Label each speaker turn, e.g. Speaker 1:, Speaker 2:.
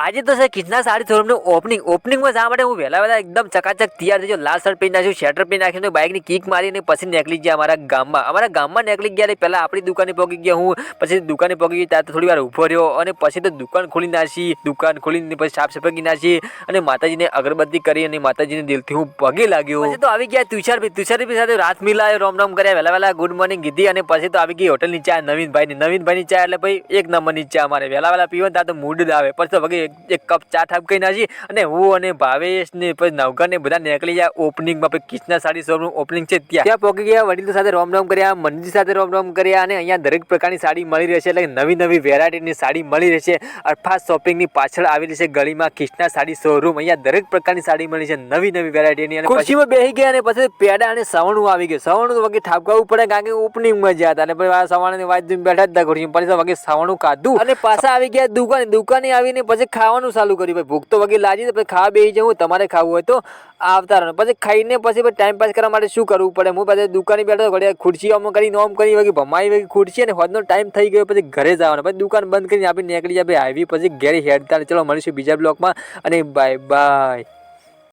Speaker 1: આજે તો સર કિચના સાડી શોરૂમનું ઓપનિંગ ઓપનિંગમાં જવા માટે હું વહેલા વહેલા એકદમ ચકાચક તૈયાર થઈ લાલ શર્ટ પહેરી નાખ્યું શેટર પહેરી નાખ્યું બાઇકની કિક મારીને પછી નીકળી ગયા અમારા ગામમાં. અમારા ગામમાં નીકળી ગયા પહેલા આપણી દુકાને પહોંચી ગયા હું, પછી દુકાને પહોંચી ગઈ ત્યાં થોડી વાર ઊભો રહ્યો અને પછી તો દુકાન ખોલી નાખી, દુકાન ખોલીને પછી સાફ સફાઈ નાખી અને માતાજીને અગરબત્તી કરી અને માતાજીને દિલથી હું પગે લાગ્યો. તો આવી ગયા તુષારભાઈ તુષારભાઈ સાથે રાત મિલાયો રોમ રોમ કર્યા, વહેલા વહેલા ગુડ મોર્નિંગ કીધી અને પછી તો આવી ગઈ હોટલની ચા, નવીનભાઈની નવીનભાઈની ચા એટલે ભાઈ એક નંબરની ચા અમારે. વહેલા વહેલા પીવો ત્યાં તો મૂડ આવે. પછી તો વગી એક- કપ ચા ઠાપકાઈ નાખી અને હું અને ભાવેશ ને પછી નવઘર ને બધા નીકળી ગયા ઓપનિંગમાં પછી કિચના સાડી શોપનું ઓપનિંગ છે ત્યાં. ત્યાં પહોંચી ગયા વડીલો સાથે રોમ રોમ કર્યા મંદિર સાથે રોમ રોમ કર્યા અને અહીંયા દરેક પ્રકારની સાડી મળી રહેશે. એટલે નવી નવી વેરાયટીની સાડી મળી રહેશે. અર્ફાત શોપિંગની પાછળ આવેલી છે ગલીમાં કિશના સાડી શોરૂમ અહીંયા દરેક પ્રકારની સાડી મળી છે નવી નવી વેરાયટીની અને ખુરશીમાં બેસી ગયા અને પછી પેડા અને સવણું આવી ગયું. સવણું વગેરે વગી ઠાપકાવું પડે કારણ કે ઓપનિંગમાં જ્યાં હતા. અને પછી સવાણની વાત બેઠા જ હતા ખુરશી પછી વગેરે સવણું ખાધું અને પાછા આવી ગયા દુકાને. દુકાને આવીને પછી ખાવાનું ચાલુ કર્યું. ભાઈ, ભૂખ તો વગી લાગી તો પછી ખાવા બેસી જવું તમારે ખાવું હોય તો આવતા રહો પછી ખાઈને પછી ટાઈમ પાસ કરવા માટે શું કરવું પડે? હું પછી દુકાને બેઠો ઘડી ખુરશી ઓમ કરીને ઓમ કરી વગી ભમાઈ વગી ખુરશી અને હોદનો ટાઈમ થઈ ગયો પછી ઘરે જવાનો. પછી દુકાન બંધ કરીને આપણે નીકળી જાય. આવી પછી ઘેર હેડતા ચલો, મળીશું બીજા બ્લોકમાં. અને બાય બાય